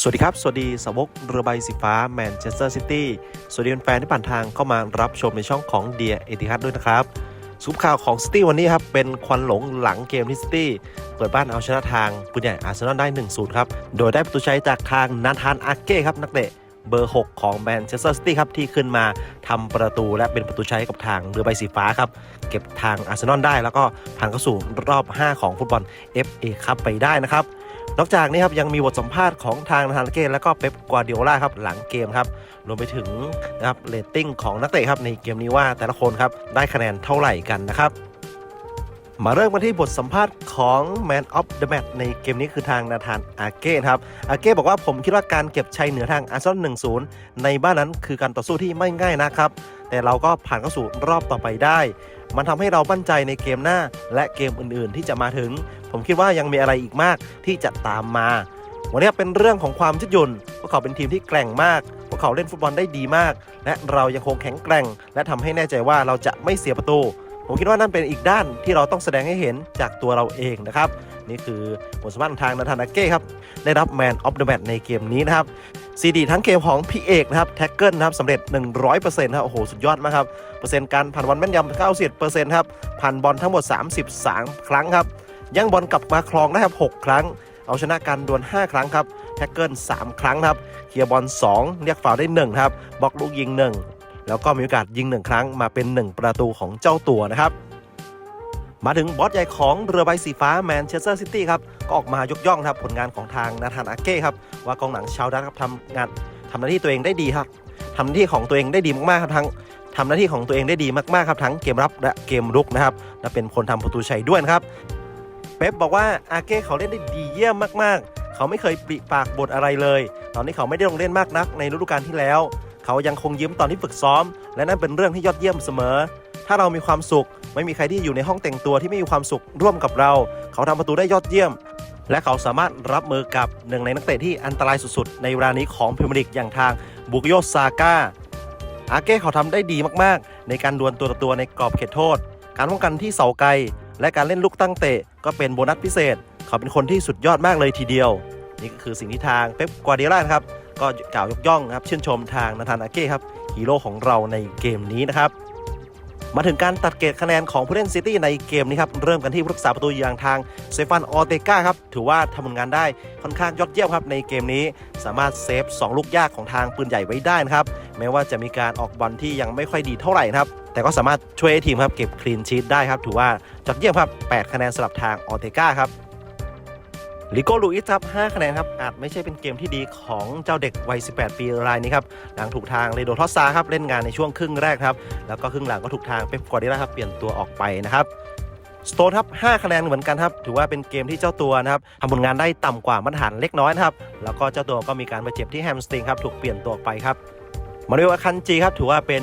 สวัสดีครับ สวัสดีสาวกเรือใบสีฟ้าแมนเชสเตอร์ซิตี้สวัสดีแฟนที่ผ่านทางเข้ามารับชมในช่องของเดียเอติฮัดด้วยนะครับสุปข่าวของซิตี้วันนี้ครับ เป็นควันหลงหลังเกมที่ซิตี้เปิดบ้านเอาชนะทางปืนใหญ่อาร์เซนอลได้ 1-0 ครับ โดยได้ประตูชัยจากทางนาธานอาเก้ครับ นักเตะเบอร์ 6 ของแมนเชสเตอร์ซิตี้ครับ ที่ขึ้นมาทำประตูและเป็นประตูชัยให้กับทางเรือใบสีฟ้าครับ เก็บทางอาร์เซนอลได้แล้วก็ผ่านเข้าสู่รอบ 5 ของฟุตบอล FA คัพไปได้นะครับ นอกจากนี้ครับยังมีบทสัมภาษณ์ของทางนาธานเกตและก็เป๊ปกวาร์ดิโอลาครับหลังเกมครับรวมไปถึงนะครับเรตติ้งของนักเตะครับในเกมนี้ว่าแต่ละคนครับได้คะแนนเท่าไหร่กันนะครับ มาเริ่มกันที่บทสัมภาษณ์ของ Man of the Match ในเกมนี้คือทางนาธานอาเก้ครับอาเก้บอกว่าผมคิดว่าการเก็บชัยเหนือทางอาร์เซนอล1-0 ในบ้านนั้นคือการต่อสู้ที่ไม่ง่ายนะครับ แต่เราก็ผ่านเข้าสู่รอบต่อไปได้ มันทำให้เรามั่นใจในเกมหน้าและเกมอื่นๆ ที่จะมาถึง ผมคิดว่ายังมีอะไรอีกมากที่จะตามมา วันนี้เป็นเรื่องของความยืดหยุ่นพวกเขาเป็นทีมที่แกร่งมากพวกเขาเล่นฟุตบอลได้ดีมาก และเรายังคงแข็งแกร่ง และทำให้แน่ใจว่าเราจะไม่เสียประตู ผมคิดว่านั่นเป็นอีกด้านที่เราต้องแสดงให้เห็นจากตัวเราเองนะครับ นี่คือบทสมภาษณ์ของทางนาธานาเก้ครับ ได้รับแมนออฟเดอะแมตในเกมนี้นะครับซีดีทั้งเกมของพี่เอกนะครับแท็กเกิลนะครับสำเร็จ 100%ครับโอ้โห สุดยอดมากครับ เปอร์เซ็นต์การผ่านบอลแม่นยำ90%ครับผ่านบอลทั้งหมด 33 ครั้งครับย่างบอลกลับมาครองได้ครับ 6 ครั้ง เอาชนะการดวล 5 ครั้งครับแท็กเกิล 3 ครั้งครับเคลียร์บอล 2 เรียกฟาวได้ 1 ครับบล็อกลูกยิง 1 แล้วก็มีโอกาสยิง1ครั้งมาเป็น 1 ประตูของเจ้าตัวนะครับ มาถึงบอสใหญ่ของเรือใบสีฟ้าแมนเชสเตอร์ซิตี้ครับก็ออกมายกย่องครับผลงานของทางนาธานอาเก้ครับว่ากองหลังชาวดัตครับทำงานทำหน้าที่ตัวเองได้ดีครับทำหน้าที่ของตัวเองได้ดีมากๆครับทั้งทำหน้าที่ของตัวเองได้ดีมากๆครับทั้งเกมรับและเกมรุกนะครับและเป็นคนทำประตูชัยด้วยครับเป๊ปบอกว่าอาเก้เขาเล่นได้ดีเยี่ยมมากๆ เขาไม่เคยปริปากบทอะไรเลย ตอนนี้เขาไม่ได้ลงเล่นมากนักในฤดูกาลที่แล้ว เขายังคงยิ้มตอนที่ฝึกซ้อม และนั่นเป็นเรื่องที่ยอดเยี่ยมเสมอ ถ้าเรามีความสุข ไม่มีใครที่อยู่ในห้องแต่งตัวที่ไม่มีความสุขร่วมกับเรา เขาทำประตูได้ยอดเยี่ยม และเขาสามารถรับมือกับหนึ่งในนักเตะที่อันตรายสุดๆในเวลานี้ของพรีเมียร์ลีกอย่างทางบุกโยซาก้าอาเก้เขาทำได้ดีมากๆ ในการดวลตัวต่อตัวในกรอบเขตโทษ การป้องกันที่เสาไกล และการเล่นลูกตั้งเตะก็เป็นโบนัสพิเศษ เขาเป็นคนที่สุดยอดมากเลยทีเดียว นี่ก็คือสิ่งที่ทางเป๊ปกวาดิโอลาครับ ก็กล่าวยกย่องครับชื่นชมทางนาธานอาเก้ครับฮีโร่ของเราในเกมนี้นะครับมาถึงการตัดเกรดคะแนนของผู้เล่นซิตี้ในเกมนี้ครับ เริ่มกันที่ผู้รักษาประตูอย่างทางเซฟานออเตกาครับ ถือว่าทำผลงานได้ค่อนข้างยอดเยี่ยมครับในเกมนี้ สามารถเซฟ 2 ลูกยากของทางปืนใหญ่ไว้ได้นะครับ แม้ว่าจะมีการออกบอลที่ยังไม่ค่อยดีเท่าไหร่นะครับ แต่ก็สามารถช่วยทีมครับเก็บคลีนชีตได้ครับ ถือว่ายอดเยี่ยมครับ 8 คะแนนสำหรับทางออเตกาครับ ลิโก้ลูอิสครับ5คะแนนครับ อาจไม่ใช่เป็นเกมที่ดีของเจ้าเด็กวัย 18 ปีรายนี้ครับ หลังถูกทางเรโดทอสซาครับ เล่นงานในช่วงครึ่งแรกครับ แล้วก็ครึ่งหลังก็ถูกทางเป๊ปกวาร์ดิโอลาครับ เปลี่ยนตัวออกไปนะครับสโตนครับ 5 คะแนนเหมือนกันครับ ถือว่าเป็นเกมที่เจ้าตัวนะครับทำผลงานได้ต่ำกว่ามาตรฐานเล็กน้อยนะครับ แล้วก็เจ้าตัวก็มีการบาดเจ็บที่แฮมสตริงครับ ถูกเปลี่ยนตัวไปครับ มาริโอคันจีครับ ถือว่าเป็น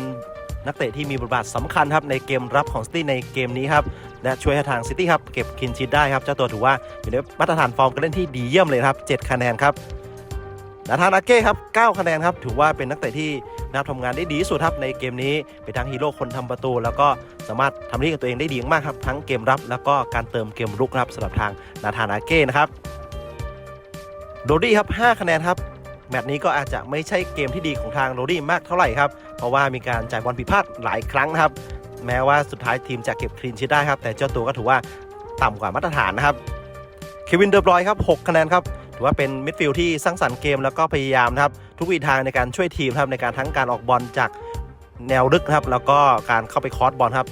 นักเตะที่มีบทบาทสำคัญครับในเกมรับของซิตี้ในเกมนี้ครับ และช่วยให้ทางซิตี้ครับเก็บคินชีตได้ครับเจ้าตัวถือว่าอยู่ในมาตรฐานฟอร์มการเล่นที่ดีเยี่ยมเลยครับ7คะแนนครับนาธานอาเก้ครับ9คะแนนครับถือว่าเป็นนักเตะที่น่าทำงานได้ดีที่สุดครับในเกมนี้เป็นทั้งฮีโร่คนทำประตู แล้วก็สามารถทำที่กับตัวเองได้ดีมากครับทั้งเกมรับ แล้วก็การเติมเกมรุกครับสำหรับทางนาธานอาเก้นะครับโรดี้ครับ5คะแนนครับแมตช์นี้ก็อาจจะไม่ใช่เกมที่ดีของทางโรดี้มากเท่าไหร่ครับ เพราะว่ามีการจ่ายบอลผิดพลาดหลายครั้งนะครับ แม้ว่าสุดท้ายทีมจะเก็บคลีนชีตได้ครับ แต่เจ้าตัวก็ถือว่าต่ำกว่ามาตรฐานนะครับเควินเดอร์บรอยครับ 6 คะแนนครับ ถือว่าเป็นมิดฟิลด์ที่สร้างสรรค์เกมแล้วก็พยายามนะครับ ทุกวิถีทางในการช่วยทีมครับในการทั้งการออกบอลจากแนวลึกครับ แล้วก็การเข้าไปคอร์สบอลครับ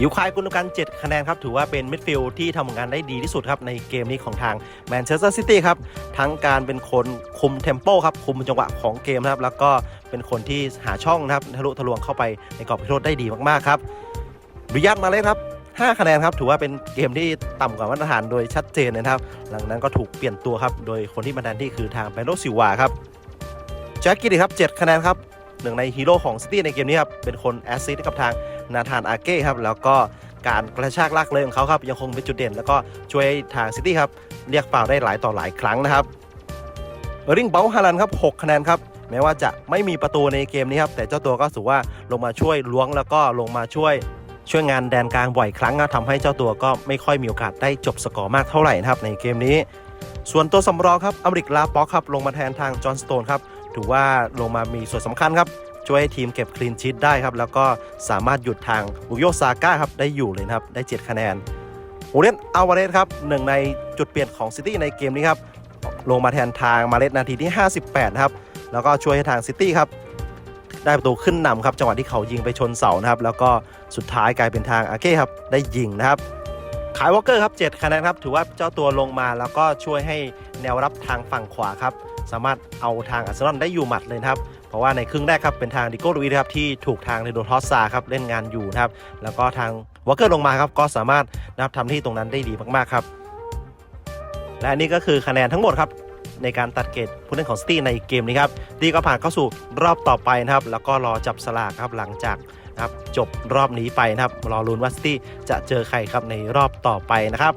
ยิวคายกุลกัน 7 คะแนนครับ ถือว่าเป็นมิดฟิลด์ที่ทำงานได้ดีที่สุดครับ ในเกมนี้ของทางแมนเชสเตอร์ซิตี้ครับ ทั้งการเป็นคนคุมเทมโปครับ คุมจังหวะของเกมครับ แล้วก็เป็นคนที่หาช่องนะครับทะลุทะลวงเข้าไปในกรอบโทษได้ดีมากๆครับ ริยัตมาเลยครับ 5 คะแนนครับ ถือว่าเป็นเกมที่ต่ำกว่ามาตรฐานโดยชัดเจนนะครับ หลังนั้นก็ถูกเปลี่ยนตัวครับ โดยคนที่มาแทนที่คือทางเปโรซิวาครับแจ็คกี้ครับ7คะแนนครับหนึ่งในฮีโร่ของซิตี้ในเกมนี้ครับเป็นคนแอสซิสต์กับทางนาธานอาเก้ครับแล้วก็การกระชากลากเลยของเขาครับยังคงเป็นจุดเด่น แล้วก็ช่วยให้ทางซิตี้ครับเรียกฟาวได้หลายต่อหลายครั้งนะครับเออริงเบลฮาลันครับ6คะแนนครับแม้ว่าจะไม่มีประตูในเกมนี้ครับแต่เจ้าตัวก็ถือว่าลงมาช่วยล้วงแล้วก็ลงมาช่วย ช่วยงานแดนกลางบ่อยครั้งนะทำให้เจ้าตัวก็ไม่ค่อยมีโอกาสได้จบสกอร์มากเท่าไหร่นะครับในเกมนี้ ส่วนตัวสำรองครับอเมริกลาป็อกครับลงมาแทนทางจอห์นสโตนครับถือว่าลงมามีส่วนสำคัญครับช่วยให้ทีมเก็บคลีนชีตได้ครับแล้วก็สามารถหยุดทางบุโยซาก้าครับได้อยู่เลยนะครับได้7คะแนนโอเลนอาวาเรสครับหนึ่งในจุดเปลี่ยนของซิตี้ในเกมนี้ครับลงมาแทนทางมาเลสนาทีที่ 58 ครับ แล้วก็ช่วยให้ทางซิตี้ครับ ได้ประตูขึ้นนำครับจังหวะที่เขายิงไปชนเสานะครับแล้วก็สุดท้ายกลายเป็นทางอาเก้ครับได้ยิงนะครับขายวอลเกอร์ครับ7คะแนนครับถือว่าเจ้าตัวลงมาแล้วก็ช่วยให้แนวรับทางฝั่งขวาครับสามารถเอาทางอาร์เซนอลได้อยู่หมัดเลยนะครับเพราะว่าในครึ่งแรกครับเป็นทางดิโก้ลุยครับที่ถูกทางเรโดทอสซาครับเล่นงานอยู่นะครับแล้วก็ทางวอลเกอร์ลงมาครับก็สามารถนะครับทำที่ตรงนั้นได้ดีมากๆครับ และนี่ก็คือคะแนนทั้งหมดครับ ในการตัดเกรดผู้เล่นของซิตี้ในเกมนี้ครับดีก็ผ่านเข้าสู่รอบต่อไปนะครับ แล้วก็รอจับสลากครับหลังจากนะครับจบรอบนี้ไปนะครับรอลุ้นว่าซิตี้จะเจอใครครับในรอบต่อไปนะครับ